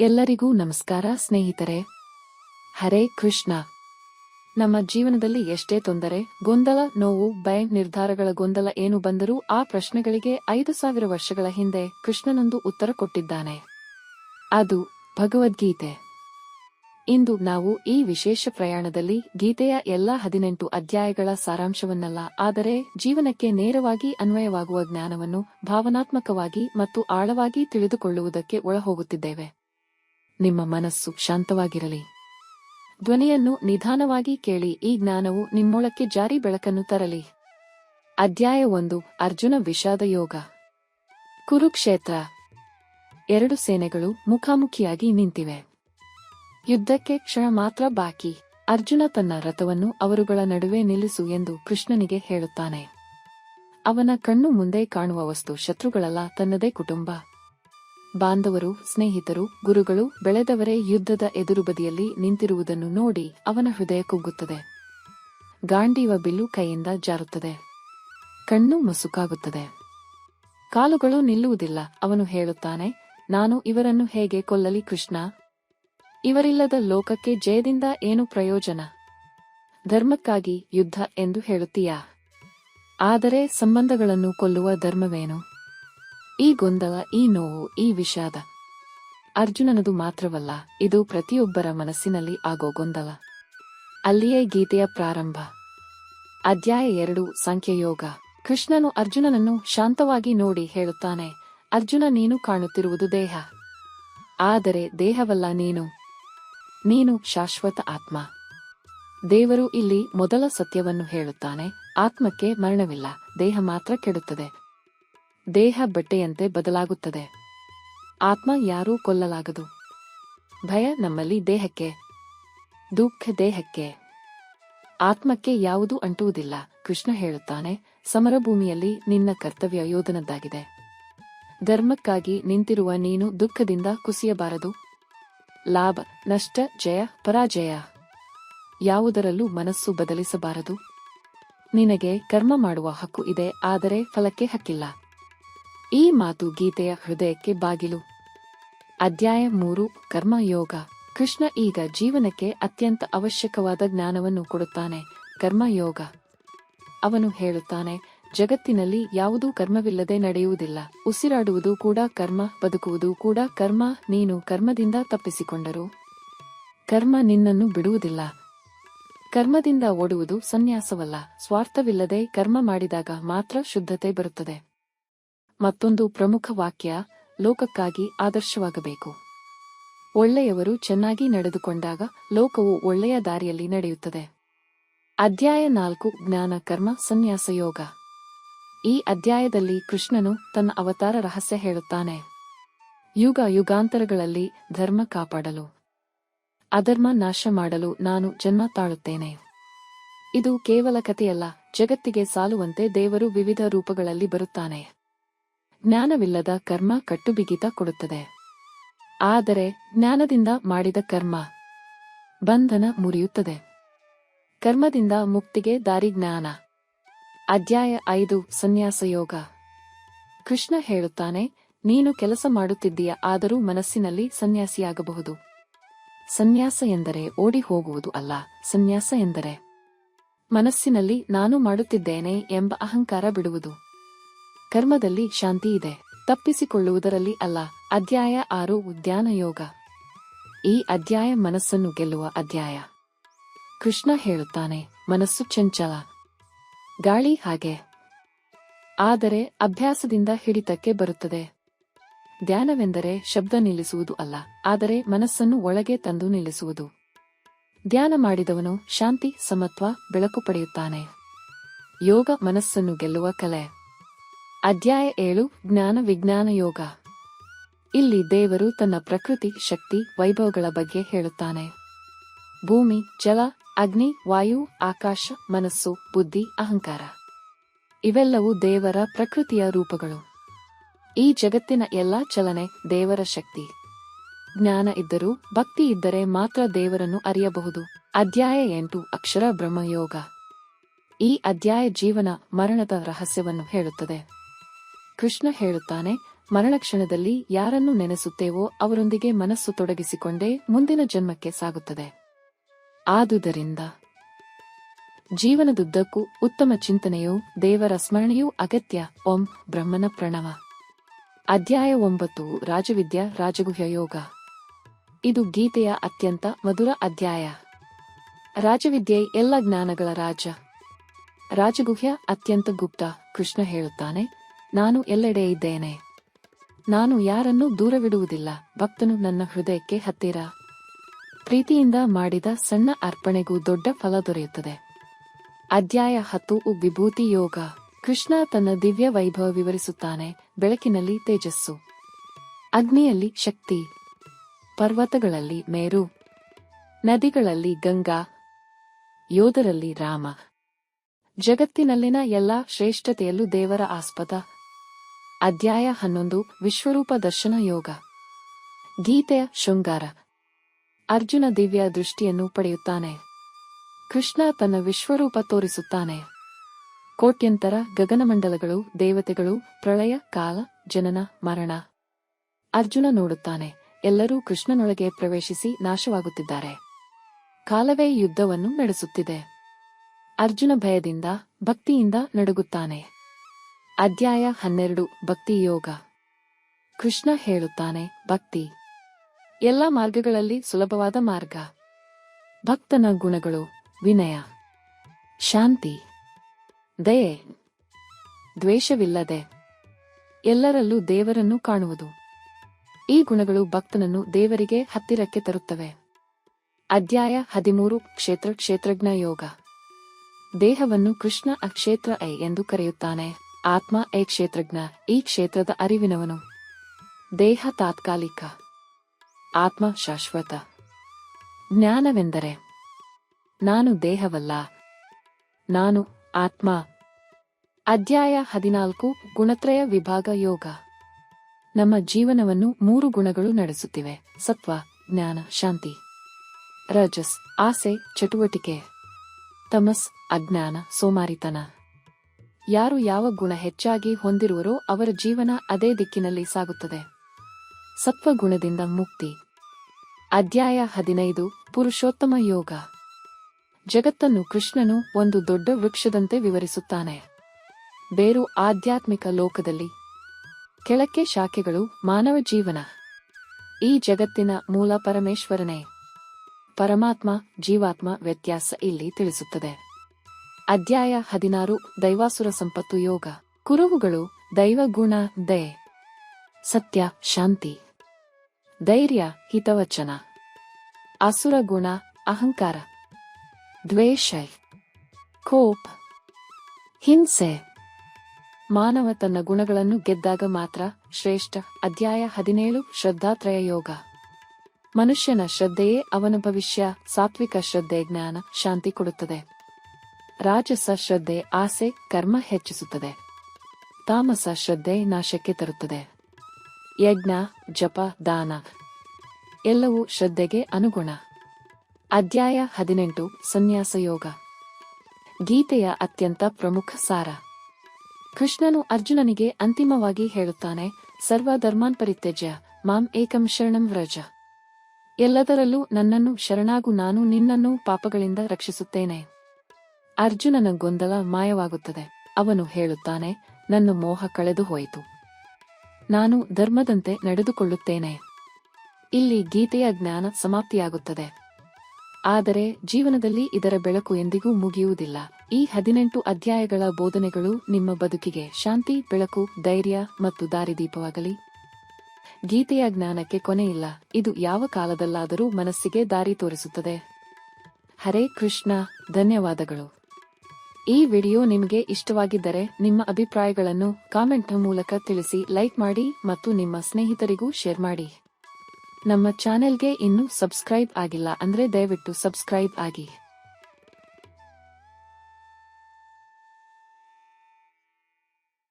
ಎಲ್ಲರಿಗೂ ನಮಸ್ಕಾರ, ಸ್ನೇಹಿತರೆ. ಹರೇ ಕೃಷ್ಣ. ನಮ್ಮ ಜೀವನದಲ್ಲಿ ಎಷ್ಟೇ ತೊಂದರೆ, ಗೊಂದಲ, ನೋವು, ಭಯ, ನಿರ್ಧಾರಗಳ ಗೊಂದಲ ಏನು ಬಂದರೂ ಆ ಪ್ರಶ್ನೆಗಳಿಗೆ ಐದು ಸಾವಿರ ವರ್ಷಗಳ ಹಿಂದೆ ಕೃಷ್ಣನೊಂದು ಉತ್ತರ ಕೊಟ್ಟಿದ್ದಾನೆ. ಅದು ಭಗವದ್ಗೀತೆ. ಇಂದು ನಾವು ಈ ವಿಶೇಷ ಪ್ರಯಾಣದಲ್ಲಿ ಗೀತೆಯ ಎಲ್ಲಾ ಹದಿನೆಂಟು ಅಧ್ಯಾಯಗಳ ಸಾರಾಂಶವನ್ನಲ್ಲ, ಆದರೆ ಜೀವನಕ್ಕೆ ನೇರವಾಗಿ ಅನ್ವಯವಾಗುವ ಜ್ಞಾನವನ್ನು ಭಾವನಾತ್ಮಕವಾಗಿ ಮತ್ತು ಆಳವಾಗಿ ತಿಳಿದುಕೊಳ್ಳುವುದಕ್ಕೆ ಒಳಹೋಗುತ್ತಿದ್ದೇವೆ. ನಿಮ್ಮ ಮನಸ್ಸು ಶಾಂತವಾಗಿರಲಿ. ಧ್ವನಿಯನ್ನು ನಿಧಾನವಾಗಿ ಕೇಳಿ ಈ ಜ್ಞಾನವು ನಿಮ್ಮೊಳಕ್ಕೆ ಜಾರಿ ಬೆಳಕನ್ನು ತರಲಿ. ಅಧ್ಯಾಯ ಒಂದು, ಅರ್ಜುನ ವಿಷಾದ ಯೋಗ. ಕುರುಕ್ಷೇತ್ರ. ಎರಡು ಸೇನೆಗಳು ಮುಖಾಮುಖಿಯಾಗಿ ನಿಂತಿವೆ. ಯುದ್ಧಕ್ಕೆ ಕ್ಷಣ ಮಾತ್ರ ಬಾಕಿ. ಅರ್ಜುನ ತನ್ನ ರಥವನ್ನು ಅವರುಗಳ ನಡುವೆ ನಿಲ್ಲಿಸು ಎಂದು ಕೃಷ್ಣನಿಗೆ ಹೇಳುತ್ತಾನೆ. ಅವನ ಕಣ್ಣು ಮುಂದೆ ಕಾಣುವ ವಸ್ತು ಶತ್ರುಗಳಲ್ಲ, ತನ್ನದೇ ಕುಟುಂಬ. ಬಾಂಧವರು, ಸ್ನೇಹಿತರು, ಗುರುಗಳು ಬೆಳೆದವರೇ ಯುದ್ಧದ ಎದುರುಬದಿಯಲ್ಲಿ ನಿಂತಿರುವುದನ್ನು ನೋಡಿ ಅವನ ಹೃದಯ ಕುಗ್ಗುತ್ತದೆ. ಗಾಂಡೀವ ಬಿಲ್ಲು ಕೈಯಿಂದ ಜಾರುತ್ತದೆ. ಕಣ್ಣು ಮಸುಕಾಗುತ್ತದೆ. ಕಾಲುಗಳು ನಿಲ್ಲುವುದಿಲ್ಲ, ಅವನು ಹೇಳುತ್ತಾನೆ, ನಾನು ಇವರನ್ನು ಹೇಗೆ ಕೊಲ್ಲಲಿ ಕೃಷ್ಣ? ಇವರಿಲ್ಲದ ಲೋಕಕ್ಕೆ ಜಯದಿಂದ ಏನು ಪ್ರಯೋಜನ? ಧರ್ಮಕ್ಕಾಗಿ ಯುದ್ಧ ಎಂದು ಹೇಳುತ್ತೀಯಾ? ಆದರೆ ಸಂಬಂಧಗಳನ್ನು ಕೊಲ್ಲುವ ಧರ್ಮವೇನು? ಈ ಗೊಂದಲ, ಈ ನೋವು, ಈ ವಿಷಾದ. ಅರ್ಜುನನದು ಮಾತ್ರವಲ್ಲ, ಇದು ಪ್ರತಿಯೊಬ್ಬರ ಮನಸ್ಸಿನಲ್ಲಿ ಆಗೋ ಗೊಂದಲ. ಅಲ್ಲಿಯೇ ಗೀತೆಯ ಪ್ರಾರಂಭ. ಅಧ್ಯಾಯ ಎರಡು, ಸಂಖ್ಯೆಯೋಗ. ಕೃಷ್ಣನು ಅರ್ಜುನನನ್ನು ಶಾಂತವಾಗಿ ನೋಡಿ ಹೇಳುತ್ತಾನೆ, ಅರ್ಜುನ, ನೀನು ಕಾಣುತ್ತಿರುವುದು ದೇಹ. ಆದರೆ ದೇಹವಲ್ಲ ನೀನು. ನೀನು ಶಾಶ್ವತ ಆತ್ಮ. ದೇವರು ಇಲ್ಲಿ ಮೊದಲ ಸತ್ಯವನ್ನು ಹೇಳುತ್ತಾನೆ, ಆತ್ಮಕ್ಕೆ ಮರಣವಿಲ್ಲ, ದೇಹ ಮಾತ್ರ ಕೆಡುತ್ತದೆ. ದೇಹ ಬಟ್ಟೆಯಂತೆ ಬದಲಾಗುತ್ತದೆ. ಆತ್ಮ ಯಾರೂ ಕೊಲ್ಲಲಾಗದು. ಭಯ ನಮ್ಮಲ್ಲಿ ದೇಹಕ್ಕೆ, ದುಃಖ ದೇಹಕ್ಕೆ. ಆತ್ಮಕ್ಕೆ ಯಾವುದೂ ಅಂಟುವುದಿಲ್ಲ, ಕೃಷ್ಣ ಹೇಳುತ್ತಾನೆ, ಸಮರಭೂಮಿಯಲ್ಲಿ ನಿನ್ನ ಕರ್ತವ್ಯ ಯೋಧನದ್ದಾಗಿದೆ. ಧರ್ಮಕ್ಕಾಗಿ ನಿಂತಿರುವ ನೀನು ದುಃಖದಿಂದ ಕುಸಿಯಬಾರದು. ಲಾಭ, ನಷ್ಟ, ಜಯ, ಪರಾಜಯ. ಯಾವುದರಲ್ಲೂ ಮನಸ್ಸು ಬದಲಿಸಬಾರದು. ನಿನಗೆ ಕರ್ಮ ಮಾಡುವ ಹಕ್ಕು ಇದೆ, ಆದರೆ ಫಲಕ್ಕೆ ಹಕ್ಕಿಲ್ಲ. ಈ ಮಾತು ಗೀತೆಯ ಹೃದಯಕ್ಕೆ ಬಾಗಿಲು. ಅಧ್ಯಾಯ ಮೂರು, ಕರ್ಮಯೋಗ. ಕೃಷ್ಣ ಈಗ ಜೀವನಕ್ಕೆ ಅತ್ಯಂತ ಅವಶ್ಯಕವಾದ ಜ್ಞಾನವನ್ನು ಕೊಡುತ್ತಾನೆ. ಕರ್ಮಯೋಗ. ಅವನು ಹೇಳುತ್ತಾನೆ, ಜಗತ್ತಿನಲ್ಲಿ ಯಾವುದೂ ಕರ್ಮವಿಲ್ಲದೆ ನಡೆಯುವುದಿಲ್ಲ. ಉಸಿರಾಡುವುದು ಕೂಡ ಕರ್ಮ, ಬದುಕುವುದು ಕೂಡ ಕರ್ಮ. ನೀನು ಕರ್ಮದಿಂದ ತಪ್ಪಿಸಿಕೊಂಡರು. ಕರ್ಮ ನಿನ್ನನ್ನು ಬಿಡುವುದಿಲ್ಲ. ಕರ್ಮದಿಂದ ಓಡುವುದು ಸನ್ಯಾಸವಲ್ಲ. ಸ್ವಾರ್ಥವಿಲ್ಲದೆ ಕರ್ಮ ಮಾಡಿದಾಗ ಮಾತ್ರ ಶುದ್ಧತೆ ಬರುತ್ತದೆ. ಮತ್ತೊಂದು ಪ್ರಮುಖ ವಾಕ್ಯ, ಲೋಕಕ್ಕಾಗಿ ಆದರ್ಶವಾಗಬೇಕು. ಒಳ್ಳೆಯವರು ಚೆನ್ನಾಗಿ ನಡೆದುಕೊಂಡಾಗ ಲೋಕವು ಒಳ್ಳೆಯ ದಾರಿಯಲ್ಲಿ ನಡೆಯುತ್ತದೆ. ಅಧ್ಯಾಯ ನಾಲ್ಕು, ಜ್ಞಾನ, ಕರ್ಮ, ಸನ್ಯಾಸ, ಯೋಗ. ಈ ಅಧ್ಯಾಯದಲ್ಲಿ ಕೃಷ್ಣನು ತನ್ನ ಅವತಾರ ರಹಸ್ಯ ಹೇಳುತ್ತಾನೆ. ಯುಗ ಯುಗಾಂತರಗಳಲ್ಲಿ ಧರ್ಮ ಕಾಪಾಡಲು. ಅಧರ್ಮ ನಾಶ ಮಾಡಲು ನಾನು ಜನ್ಮ ತಾಳುತ್ತೇನೆ. ಇದು ಕೇವಲ ಕಥೆಯಲ್ಲ, ಜಗತ್ತಿಗೆ ಸಾಲುವಂತೆ ದೇವರು ವಿವಿಧ ರೂಪಗಳಲ್ಲಿ ಬರುತ್ತಾನೆ. ಜ್ಞಾನವಿಲ್ಲದ ಕರ್ಮ ಕಟ್ಟುಬಿಗಿತ ಕೊಡುತ್ತದೆ. ಆದರೆ ಜ್ಞಾನದಿಂದ ಮಾಡಿದ ಕರ್ಮ ಬಂಧನ ಮುರಿಯುತ್ತದೆ. ಕರ್ಮದಿಂದ ಮುಕ್ತಿಗೆ ದಾರಿ ಜ್ಞಾನ. ಅಧ್ಯಾಯ ಐದು ಸನ್ಯಾಸ ಯೋಗ ಕೃಷ್ಣ ಹೇಳುತ್ತಾನೆ, ನೀನು ಕೆಲಸ ಮಾಡುತ್ತಿದ್ದೀಯ, ಆದರೂ ಮನಸ್ಸಿನಲ್ಲಿ ಸನ್ಯಾಸಿಯಾಗಬಹುದು. ಸನ್ಯಾಸ ಎಂದರೆ ಓಡಿ ಹೋಗುವುದು ಅಲ್ಲ, ಸನ್ಯಾಸ ಎಂದರೆ ಮನಸ್ಸಿನಲ್ಲಿ ನಾನು ಮಾಡುತ್ತಿದ್ದೇನೆ ಎಂಬ ಅಹಂಕಾರ ಬಿಡುವುದು. ಕರ್ಮದಲ್ಲಿ ಶಾಂತಿ ಇದೆ. ತಪ್ಪಿಸಿಕೊಳ್ಳುವುದರಲ್ಲಿ ಅಲ್ಲ, ಅಧ್ಯಾಯ ಆರು, ಉದ್ಯಾನ ಯೋಗ. ಈ ಅಧ್ಯಾಯ ಮನಸ್ಸನ್ನು ಗೆಲ್ಲುವ ಅಧ್ಯಾಯ. ಕೃಷ್ಣ ಹೇಳುತ್ತಾನೆ, ಮನಸ್ಸು ಚಂಚಲ. ಗಾಳಿ ಹಾಗೆ. ಆದರೆ ಅಭ್ಯಾಸದಿಂದ ಹಿಡಿತಕ್ಕೆ ಬರುತ್ತದೆ. ಧ್ಯಾನವೆಂದರೆ ಶಬ್ದ ನಿಲ್ಲಿಸುವುದು ಅಲ್ಲ, ಆದರೆ ಮನಸ್ಸನ್ನು ಒಳಗೆ ತಂದು ನಿಲ್ಲಿಸುವುದು. ಧ್ಯಾನ ಮಾಡಿದವನು ಶಾಂತಿ, ಸಮತ್ವ, ಬೆಳಕು ಪಡೆಯುತ್ತಾನೆ. ಯೋಗ ಮನಸ್ಸನ್ನು ಗೆಲ್ಲುವ ಕಲೆ. ಅಧ್ಯಾಯ ಏಳು, ಜ್ಞಾನ ವಿಜ್ಞಾನ ಯೋಗ. ಇಲ್ಲಿ ದೇವರು ತನ್ನ ಪ್ರಕೃತಿ, ಶಕ್ತಿ, ವೈಭವಗಳ ಬಗ್ಗೆ ಹೇಳುತ್ತಾನೆ. ಭೂಮಿ, ಜಲ, ಅಗ್ನಿ, ವಾಯು, ಆಕಾಶ, ಮನಸ್ಸು, ಬುದ್ಧಿ, ಅಹಂಕಾರ. ಇವೆಲ್ಲವೂ ದೇವರ ಪ್ರಕೃತಿಯ ರೂಪಗಳು. ಈ ಜಗತ್ತಿನ ಎಲ್ಲಾ ಚಲನೆ ದೇವರ ಶಕ್ತಿ. ಜ್ಞಾನ ಇದ್ದರೂ, ಭಕ್ತಿ ಇದ್ದರೆ ಮಾತ್ರ ದೇವರನ್ನು ಅರಿಯಬಹುದು. ಅಧ್ಯಾಯ ಎಂಟು, ಅಕ್ಷರ ಬ್ರಹ್ಮಯೋಗ. ಈ ಅಧ್ಯಾಯ ಜೀವನ ಮರಣದ ರಹಸ್ಯವನ್ನು ಹೇಳುತ್ತದೆ. ಕೃಷ್ಣ ಹೇಳುತ್ತಾನೆ, ಮರಣಕ್ಷಣದಲ್ಲಿ ಯಾರನ್ನು ನೆನೆಸುತ್ತೇವೋ ಅವರೊಂದಿಗೆ ಮನಸ್ಸು ತೊಡಗಿಸಿಕೊಂಡೇ ಮುಂದಿನ ಜನ್ಮಕ್ಕೆ ಸಾಗುತ್ತದೆ. ಆದುದರಿಂದ ಜೀವನದುದ್ದಕ್ಕೂ ಉತ್ತಮ ಚಿಂತನೆಯೂ ದೇವರ ಸ್ಮರಣೆಯೂ ಅಗತ್ಯ. ಓಂ ಬ್ರಹ್ಮನ ಪ್ರಣವ. ಅಧ್ಯಾಯ ಒಂಬತ್ತು, ರಾಜವಿದ್ಯಾ, ರಾಜಗುಹ್ಯ ಯೋಗ. ಇದು ಗೀತೆಯ ಅತ್ಯಂತ ಮಧುರ ಅಧ್ಯಾಯ. ರಾಜವಿದ್ಯೆ ಎಲ್ಲ ಜ್ಞಾನಗಳ ರಾಜ. ರಾಜಗುಹ್ಯ ಅತ್ಯಂತ ಗುಪ್ತ, ಕೃಷ್ಣ ಹೇಳುತ್ತಾನೆ ನಾನು ಎಲ್ಲೆಡೆ ಇದ್ದೇನೆ. ನಾನು ಯಾರನ್ನೂ ದೂರವಿಡುವುದಿಲ್ಲ. ಭಕ್ತನು ನನ್ನ ಹೃದಯಕ್ಕೆ ಹತ್ತಿರ. ಪ್ರೀತಿಯಿಂದ ಮಾಡಿದ ಸಣ್ಣ ಅರ್ಪಣೆಗೂ ದೊಡ್ಡ ಫಲ ದೊರೆಯುತ್ತದೆ. ಅಧ್ಯಾಯ ಹತ್ತು, ವಿಭೂತಿ ಯೋಗ. ಕೃಷ್ಣ ತನ್ನ ದಿವ್ಯ ವೈಭವ ವಿವರಿಸುತ್ತಾನೆ. ಬೆಳಕಿನಲ್ಲಿ ತೇಜಸ್ಸು. ಅಗ್ನಿಯಲ್ಲಿ ಶಕ್ತಿ. ಪರ್ವತಗಳಲ್ಲಿ ಮೇರು. ನದಿಗಳಲ್ಲಿ ಗಂಗಾ. ಯೋಧರಲ್ಲಿ ರಾಮ. ಜಗತ್ತಿನಲ್ಲಿನ ಎಲ್ಲಾ ಶ್ರೇಷ್ಠತೆಯಲ್ಲೂ ದೇವರ ಆಸ್ಪದ. ಅಧ್ಯಾಯ ಹನ್ನೊಂದು, ವಿಶ್ವರೂಪ ದರ್ಶನ ಯೋಗ. ಗೀತೆಯ ಶೃಂಗಾರ. ಅರ್ಜುನ ದಿವ್ಯ ದೃಷ್ಟಿಯನ್ನು ಪಡೆಯುತ್ತಾನೆ. ಕೃಷ್ಣ ತನ್ನ ವಿಶ್ವರೂಪ ತೋರಿಸುತ್ತಾನೆ. ಕೋಟ್ಯಂತರ ಗಗನಮಂಡಲಗಳು, ದೇವತೆಗಳು, ಪ್ರಳಯ, ಕಾಲ, ಜನನ, ಮರಣ. ಅರ್ಜುನ ನೋಡುತ್ತಾನೆ. ಎಲ್ಲರೂ ಕೃಷ್ಣನೊಳಗೆ ಪ್ರವೇಶಿಸಿ ನಾಶವಾಗುತ್ತಿದ್ದಾರೆ. ಕಾಲವೇ ಯುದ್ಧವನ್ನು ನಡೆಸುತ್ತಿದೆ. ಅರ್ಜುನ ಭಯದಿಂದ, ಭಕ್ತಿಯಿಂದ ನಡುಗುತ್ತಾನೆ. ಅಧ್ಯಾಯ ಹನ್ನೆರಡು, ಭಕ್ತಿ ಯೋಗ. ಕೃಷ್ಣ ಹೇಳುತ್ತಾನೆ, ಭಕ್ತಿ. ಎಲ್ಲ ಮಾರ್ಗಗಳಲ್ಲಿ ಸುಲಭವಾದ ಮಾರ್ಗ. ಭಕ್ತನ ಗುಣಗಳು, ವಿನಯ. ಶಾಂತಿ. ದಯೆ. ದ್ವೇಷವಿಲ್ಲದೆ. ಎಲ್ಲರಲ್ಲೂ ದೇವರನ್ನು ಕಾಣುವುದು. ಈ ಗುಣಗಳು ಭಕ್ತನನ್ನು ದೇವರಿಗೆ ಹತ್ತಿರಕ್ಕೆ ತರುತ್ತವೆ. ಅಧ್ಯಾಯ ಹದಿಮೂರು, ಕ್ಷೇತ್ರ, ಕ್ಷೇತ್ರಜ್ಞ ಯೋಗ. ದೇಹವನ್ನು ಕೃಷ್ಣ ಅಕ್ಷೇತ್ರ ಐ ಎಂದು ಕರೆಯುತ್ತಾನೆ. ಆತ್ಮ ಎ ಕ್ಷೇತ್ರಜ್ಞ, ಈ ಕ್ಷೇತ್ರದ ಅರಿವಿನವನು. ದೇಹ ತಾತ್ಕಾಲಿಕ. ಆತ್ಮ ಶಾಶ್ವತ. ಜ್ಞಾನವೆಂದರೆ, ನಾನು ದೇಹವಲ್ಲ, ನಾನು ಆತ್ಮ. ಅಧ್ಯಾಯ ಹದಿನಾಲ್ಕು, ಗುಣತ್ರಯ ವಿಭಾಗ ಯೋಗ. ನಮ್ಮ ಜೀವನವನ್ನು ಮೂರು ಗುಣಗಳು ನಡೆಸುತ್ತಿವೆ, ಸತ್ವ, ಜ್ಞಾನ, ಶಾಂತಿ. ರಜಸ್, ಆಸೆ, ಚಟುವಟಿಕೆ. ತಮಸ್, ಅಜ್ಞಾನ, ಸೋಮಾರಿತನ. ಯಾರು ಯಾವ ಗುಣ ಹೆಚ್ಚಾಗಿ ಹೊಂದಿರುವರೋ ಅವರ ಜೀವನ ಅದೇ ದಿಕ್ಕಿನಲ್ಲಿ ಸಾಗುತ್ತದೆ. ಸತ್ವಗುಣದಿಂದ ಮುಕ್ತಿ. ಅಧ್ಯಾಯ ಹದಿನೈದು, ಪುರುಷೋತ್ತಮ ಯೋಗ. ಜಗತ್ತನ್ನು ಕೃಷ್ಣನು ಒಂದು ದೊಡ್ಡ ವೃಕ್ಷದಂತೆ ವಿವರಿಸುತ್ತಾನೆ. ಬೇರು ಆಧ್ಯಾತ್ಮಿಕ ಲೋಕದಲ್ಲಿ. ಕೆಳಕ್ಕೆ ಶಾಖೆಗಳು ಮಾನವ ಜೀವನ. ಈ ಜಗತ್ತಿನ ಮೂಲ ಪರಮೇಶ್ವರನೇ. ಪರಮಾತ್ಮ, ಜೀವಾತ್ಮ ವ್ಯತ್ಯಾಸ ಇಲ್ಲಿ ತಿಳಿಸುತ್ತದೆ. ಅಧ್ಯಾಯ ಹದಿನಾರು, ದೈವಾಸುರ ಸಂಪತ್ತು ಯೋಗ. ಕುರುಹುಗಳು ದೈವಗುಣ ದಯೆ ಸತ್ಯ, ಶಾಂತಿ. ಧೈರ್ಯ, ಹಿತವಚನ. ಅಸುರ ಗುಣ, ಅಹಂಕಾರ. ದ್ವೇಷ. ಕೋಪ್. ಹಿಂಸೆ. ಮಾನವ ತನ್ನ ಗುಣಗಳನ್ನು ಗೆದ್ದಾಗ ಮಾತ್ರ ಶ್ರೇಷ್ಠ. ಅಧ್ಯಾಯ ಹದಿನೇಳು, ಶ್ರದ್ಧಾತ್ರಯ ಯೋಗ. ಮನುಷ್ಯನ ಶ್ರದ್ಧೆಯೇ ಅವನ ಭವಿಷ್ಯ. ಸಾತ್ವಿಕ ಶ್ರದ್ಧೆ, ಜ್ಞಾನ, ಶಾಂತಿ ಕೊಡುತ್ತದೆ. ರಾಜಸ ಶ್ರದ್ಧೆ, ಆಸೆ, ಕರ್ಮ ಹೆಚ್ಚಿಸುತ್ತದೆ. ತಾಮಸ ಶ್ರದ್ಧೆ ನಾಶಕ್ಕೆ ತರುತ್ತದೆ. ಯಜ್ಞ, ಜಪ, ದಾನ ಎಲ್ಲವೂ ಶ್ರದ್ಧೆಗೆ ಅನುಗುಣ. ಅಧ್ಯಾಯ ಹದಿನೆಂಟು, ಸನ್ಯಾಸ ಯೋಗ. ಗೀತೆಯ ಅತ್ಯಂತ ಪ್ರಮುಖ ಸಾರ. ಕೃಷ್ಣನು ಅರ್ಜುನನಿಗೆ ಅಂತಿಮವಾಗಿ ಹೇಳುತ್ತಾನೆ ಸರ್ವ ಧರ್ಮಾನ್ ಪರಿತ್ಯಜ್ಯ, ಮಾಂ ಏಕಂ ಶರಣಂ ವ್ರಜ. ಎಲ್ಲದರಲ್ಲೂ ನನ್ನನ್ನು ಶರಣಾಗು ನಾನು ನಿನ್ನನ್ನು ಪಾಪಗಳಿಂದ ರಕ್ಷಿಸುತ್ತೇನೆ. ಅರ್ಜುನನ ಗೊಂದಲ ಮಾಯವಾಗುತ್ತದೆ. ಅವನು ಹೇಳುತ್ತಾನೆ, ನನ್ನ ಮೋಹ ಕಳೆದು ಹೋಯಿತು. ನಾನು ಧರ್ಮದಂತೆ ನಡೆದುಕೊಳ್ಳುತ್ತೇನೆ. ಇಲ್ಲಿ ಗೀತೆಯ ಜ್ಞಾನ ಸಮಾಪ್ತಿಯಾಗುತ್ತದೆ. ಆದರೆ ಜೀವನದಲ್ಲಿ ಇದರ ಬೆಳಕು ಎಂದಿಗೂ ಮುಗಿಯುವುದಿಲ್ಲ. ಈ ಹದಿನೆಂಟು ಅಧ್ಯಾಯಗಳ ಬೋಧನೆಗಳು ನಿಮ್ಮ ಬದುಕಿಗೆ ಶಾಂತಿ, ಬೆಳಕು, ಧೈರ್ಯ ಮತ್ತು ದಾರಿದೀಪವಾಗಲಿ. ಗೀತೆಯ ಜ್ಞಾನಕ್ಕೆ ಕೊನೆಯಿಲ್ಲ. ಇದು ಯಾವ ಕಾಲದಲ್ಲಾದರೂ ಮನಸ್ಸಿಗೆ ದಾರಿ ತೋರಿಸುತ್ತದೆ. ಹರೇ ಕೃಷ್ಣ. ಧನ್ಯವಾದಗಳು. ಈ ವಿಡಿಯೋ ನಿಮಗೆ ಇಷ್ಟವಾಗಿದ್ದರೆ ನಿಮ್ಮ ಅಭಿಪ್ರಾಯಗಳನ್ನು ಕಾಮೆಂಟ್ ಮೂಲಕ ತಿಳಿಸಿ ಲೈಕ್ ಮಾಡಿ ಮತ್ತು ನಿಮ್ಮ ಸ್ನೇಹಿತರಿಗೂ ಶೇರ್ ಮಾಡಿ. ನಮ್ಮ ಚಾನೆಲ್ಗೆ ಇನ್ನೂ ಸಬ್ಸ್ಕ್ರೈಬ್ ಆಗಿಲ್ಲ ಅಂದ್ರೆ ದಯವಿಟ್ಟು ಸಬ್ಸ್ಕ್ರೈಬ್ ಆಗಿ.